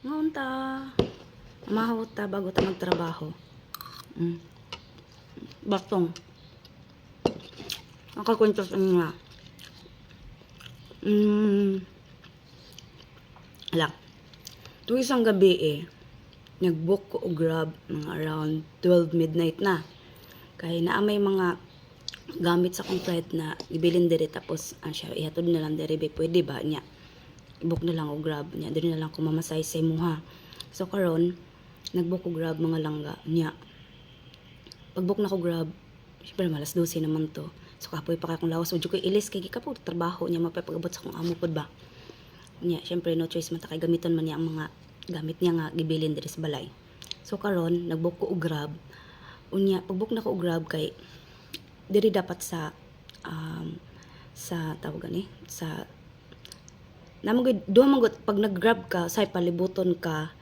Ngaon ta. Mahaw ta bago ta magtrabaho. Mm. Batong. Nakakwento sa inyo nga. Mm. Ala. Tuwing isang gabi eh, nag-book ko og grab mga around 12 midnight na. Kaya naamay mga gamit sa kong friend na ibilin diri tapos ang siya ihatod na lang diri be pwede ba niya book na lang og grab niya. Diri na lang ko mamasay sa imuha so karon nagbook og grab mga langga niya. Pag book na ko grab syempre malas 12 naman to. So kapoy pa kay akong lawas. Udyo ko ilis kay gikapo trabaho niya mapapagabot sa akong amo pod ba? Niya syempre no choice man ta kay gamiton man niya ang mga gamit niya nga gibilin diri sa balay. So karon nagbook ko og grab. Unya pag book na ko og grab kay diri dapat sa um, sa tawag ni sa namang duha man gud pag nag-grab ka say palibuton ka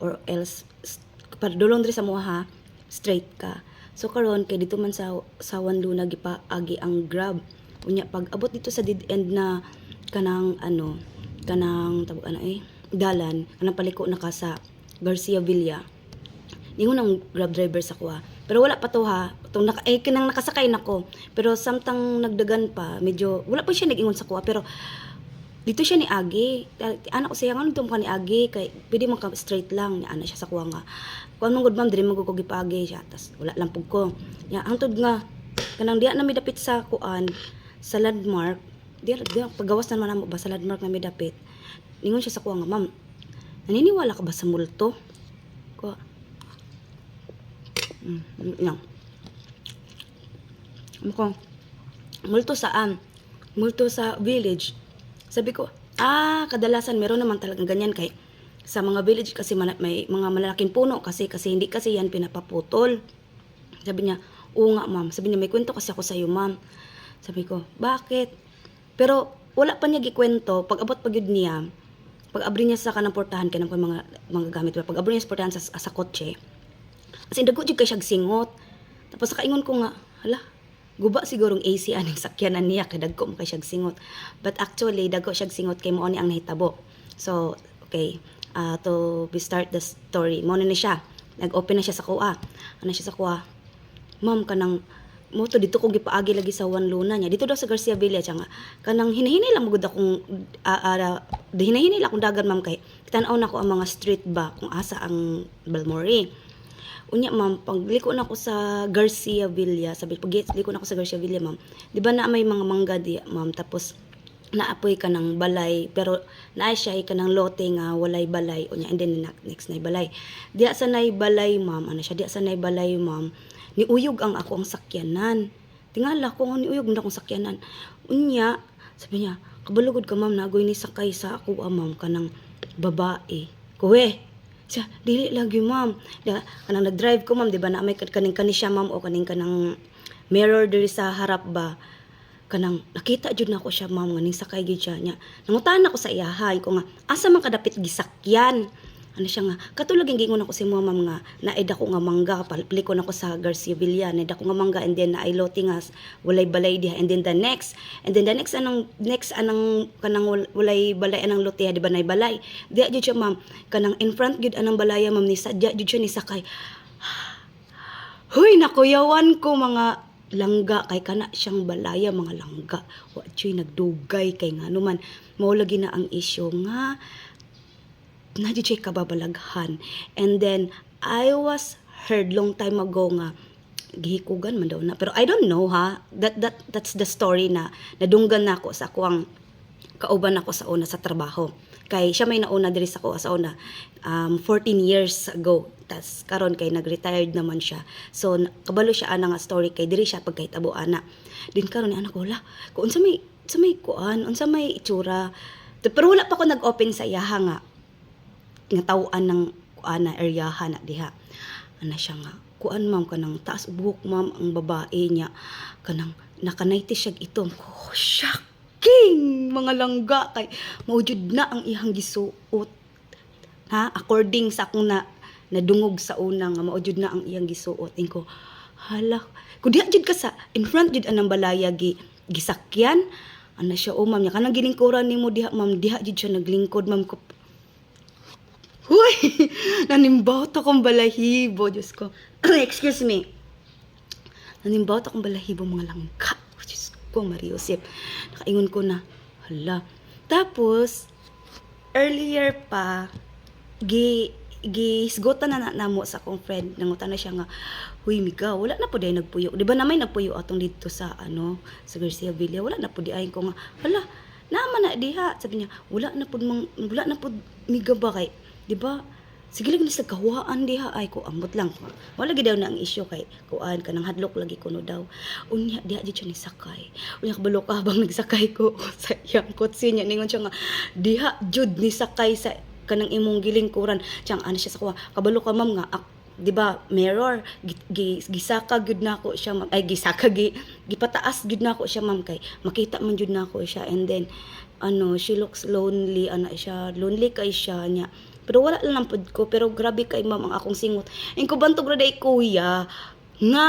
or else s- padulong diri sa mo ha straight ka so karon kay dito man sa sa Wanluna gipaagi ang grab unya pag abot dito sa dead end na kanang ano kanang tawag ana eh dalan kanang paliko na ka sa Garcia Villa ningon ang grab driver sa kuha. Pero wala pa to ha. Itong naka, eh, kinang nakasakay nako. Pero samtang nagdagan pa, medyo, wala pa siya nag-ingon sa kuha. Pero, dito siya ni Agi. Anak ko siya, nga dito ka ni Agi. Kay, pwede ka straight lang. Ni ana siya sa kuha nga. Kung anong good ma'am, dili mo ko gipagi siya. Tas, wala lang pug ko. Ya, hangtod nga, kanang diya na midapit sa kuan, sa landmark, diya, diya, paggawas na mo ba sa landmark na midapit. Ningon siya sa kuha nga, ma'am, naniniwala ka ba sa multo? Ko, Mm, yan. Mukhang, multo saan? Multo sa village. Sabi ko, ah, kadalasan meron naman talagang ganyan kay sa mga village kasi mana- may mga malalaking puno kasi kasi hindi kasi yan pinapaputol. Sabi niya, oo nga ma'am. Sabi niya, may kwento kasi ako sa iyo ma'am. Sabi ko, bakit? Pero wala pa niya gikwento. Pag abot pag yun niya, pag abri niya sa kanang portahan, kanang mga, mga gamit. Pag abri niya sa portahan sa, sa kotse, kasi dago jud kay siyang singot. Tapos kaingon ko nga, hala, guba sigurong AC aning sakyanan niya kay dagko mo kay siyang singot. But actually dagko siyang singot kay mo ni ang nahitabo. So, okay, uh, to be start the story. Mo na ni siya. Nag-open na siya sa kuha. Ano siya sa kuha? Ma'am kanang mo to dito ko gipaagi lagi sa Juan Luna niya. Dito daw sa Garcia Villa siya nga. Kanang hinahinay lang magud akong uh, uh, hinahinay lang akong dagan ma'am kay tan-aw na ko ang mga street ba kung asa ang Balmore. Unya ma'am, pagliko na ko sa Garcia Villa, sabi pagliko na ko sa Garcia Villa ma'am. Di ba na may mga mangga di ma'am? Tapos naapoy ka ng balay pero naa siya ka ng lote nga walay balay. Unya and then next na balay. Diya sa nay balay ma'am ano siya diya sa nay balay ma'am niuyog ang ako ang sakyanan. Tingala ko nga niuyog na akong sakyanan. Unya sabi niya kabalugod ka ma'am nagoy ni sakay sa ako ah, ma'am kanang babae. Kuwe siya dili lagi ma'am. Da kanang nag-drive ko ma'am di ba na may kaning kani siya ma'am o kaning kanang mirror diri sa harap ba? Kanang nakita jud nako siya ma'am nga ning sakay gyud siya nya nangutan ako sa iyahay ko nga asa man kadapit gisakyan ano siya nga katulog yung gingon ako si mo ma'am nga naida ko nga mangga paliko na ko sa Garcia Villa naida ko nga mangga and then naay lotingas walay balay diha and then the next and then the next anang next anang kanang wal- walay balay anang lotiha di ba nay balay? Diha jud siya ma'am kanang in front gyud anang balaya ma'am ni sadya jud siya ni sakay. Hoy, nakuyawan ko mga langga kay kana siyang balaya mga langga. Wa nagdugay kay nga naman mao lagi na ang isyu nga na di siya kababalaghan. And then I was heard long time ago nga gihikugan man daw na pero I don't know ha that that that's the story na nadunggan na ako sa akong kauban ako sa una sa trabaho. Kay siya may nauna diri sa ko sa una um, 14 years ago. Tas karon kay nag-retired naman siya. So kabalo siya ana nga story kay diri siya pagkahitabo ana. Din karon ni anak ko la, kung unsa may sa may kuan, unsa may itsura. Pero wala pa ko nag-open sa iyaha nga nga tawaan ng kuan na eryahan na diha. Ana siya nga kuan ma'am kanang taas buhok ma'am ang babae niya. Kanang nakanayti siya itom. Ko shocking! Mga langga kay maujud na ang ihang gisuot. Ha? According sa akong na nadungog sa una nga maujud na ang iyang gisuot. Ko hala kun diha jud ka sa in front jud anang balaya gi gisakyan? Ana siya o ma'am nya kanang gilingkuran nimo diha ma'am diha jud siya naglingkod ma'am Huy! Nanimbawt akong balahibo, Diyos ko. Excuse me. Nanimbawt akong balahibo mga langka. Diyos ko, Mariosep. Nakaingon ko na, hala. Tapos, earlier pa, gi gisgotan na na namo sa akong friend nangutan na siya nga huy miga wala na po day nagpuyo di ba namay nagpuyo atong dito sa ano sa Garcia Villa wala na po di ayon ko nga hala naman na diha sabi niya wala na po mang wala na po miga ba kay di ba sige lang sa kawaan diha. Ay ko ambot lang. Wala gid daw na ang issue kay kuan kanang hadlok lagi kuno daw. Unya diha di ni sakay unya kabalo ka habang nagsakay ko. Sa iyang kotse niya. Ningon siya nga diha jud ni sakay sa kanang imong gilingkuran tiyang ano siya sa kuha? Kabalo ka ma'am nga ak, di ba mirror gi, gi, gisaka gyud nako siya ma'am. Ay gisaka gi gipataas gyud nako siya ma'am kay makita man gyud nako siya. And then ano she looks lonely ana siya lonely kay siya niya pero wala lang pud ko. Pero grabe kay ma'am ang akong singot. In ko bantog ra day kuya nga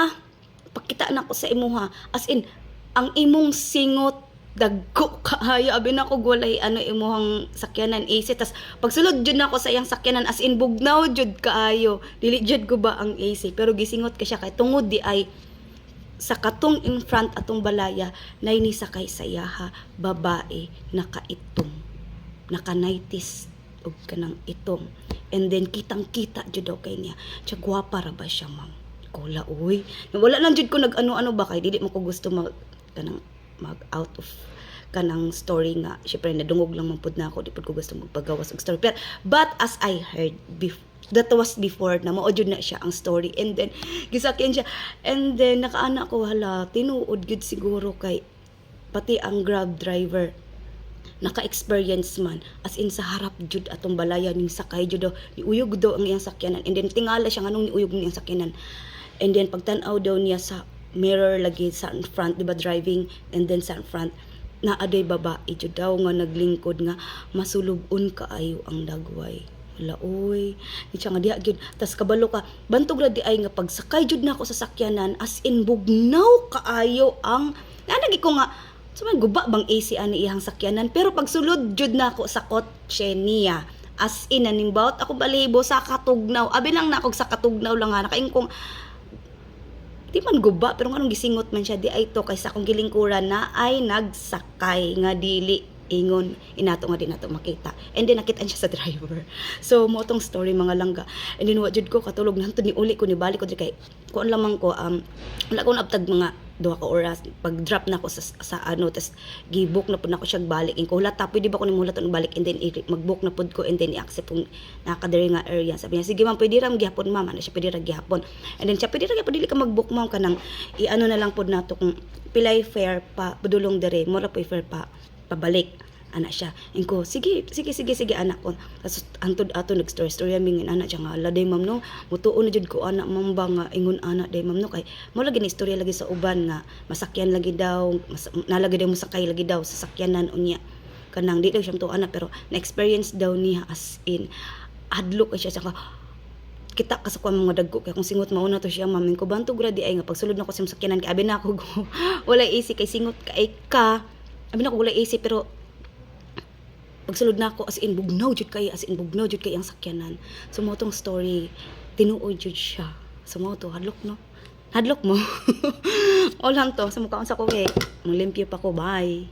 pakita na ko sa imuha as in ang imong singot dagko kaayo abi na ko walay ano imuhang sakyanan AC tas pagsulod jud nako sa iyang sakyanan as in bugnaw jud kaayo dili jud ko ba ang AC pero gisingot ka siya kay tungod di ay sa katong in front atong balaya nay ni sakay sa iyaha babae nakaitong nakanitis og kanang itong. And then kitang kita jud daw kay niya. Siya gwapa ra ba siya ma'am? Kula, uy. Wala lang jud ko nag-ano-ano ba kay dili mo ko gusto mag kanang mag out of kanang story nga. Syempre nadungog lang man pud na ako di pud ko gusto magpagawas og story. But, but as I heard before that was before na mao na siya ang story. And then gisakyan siya. And then nakaana ko hala tinuod gud siguro kay pati ang grab driver naka-experience man as in sa harap jud atong balaya ning sakay jud daw niuyog daw ang iyang sakyanan. And then tingala siya nganong niuyog niyang sakyanan. And then pagtan-aw daw niya sa mirror lagi sa front di ba driving and then sa front na aday babae jud daw nga naglingkod nga masulubon kaayo ang dagway. Wala oy siya nga diha gyud tas kabalo ka. Bantog ra di ay nga pagsakay jud nako sa sakyanan as in bugnaw kaayo ang nanagi ko nga So man guba bang AC ani iyang sakyanan pero pagsulod jud nako sa kotse niya. As in nanimbaut ako balibo sa katugnaw. Abi lang nako sa katugnaw lang nga nakaing kong di man guba pero nganong gisingot man siya di ay to kay sa akong gilingkuran na ay nagsakay nga dili ingon inato nga di nato makita. And then nakitaan siya sa driver. So mo tong story mga langga. And then wa jud ko katulog nanto ni uli ko ni balik ko di kay kuan lamang ko um wala ko abtag mga duha ka oras. Pag drop na ko sa, sa ano tas gi-book na pud na ko siya balik in ko. Hulata pwede ba ko ni mulat balik? And then mag-book na pud ko and then i-accept kung nakadiri nga area. Sabi niya sige ma'am pwede ra gihapon ma'am. Ano siya pwede ra gihapon and then siya pwede ra gyapon dili ka mag-book ma'am kanang i-ano na lang pud nato kung pilay fare pa budulong dere mura po fare pa pabalik anak siya. And ko sige sige sige sige anak ko. Tapos antod ato nag story story aming anak siya nga ala day ma'am no? Mutuon na jud ko anak ma'am ba nga ingon anak day ma'am no? Kay mo lagi ni istorya lagi sa uban nga masakyan lagi daw mas, nalagi daw musakay lagi daw sa sakyanan unya. Kanang di daw siya to anak pero na experience daw niya as in adlok siya siya kita ka sa kuha mga dagko kay kung singot mauna to siya mamin ko bantog ra di ay nga pagsulod na ko sa sakyanan kay abi na ako wala AC kay singot kay ka abi na ko wala AC pero pagsulod na ako as in bugnaw jud kay as in bugnaw jud kay ang sakyanan. So mo tong story tinuod jud siya. So mo to hadlok no? Hadlok mo. All lang to sa mukha sa ko kay manglimpyo pa ko bye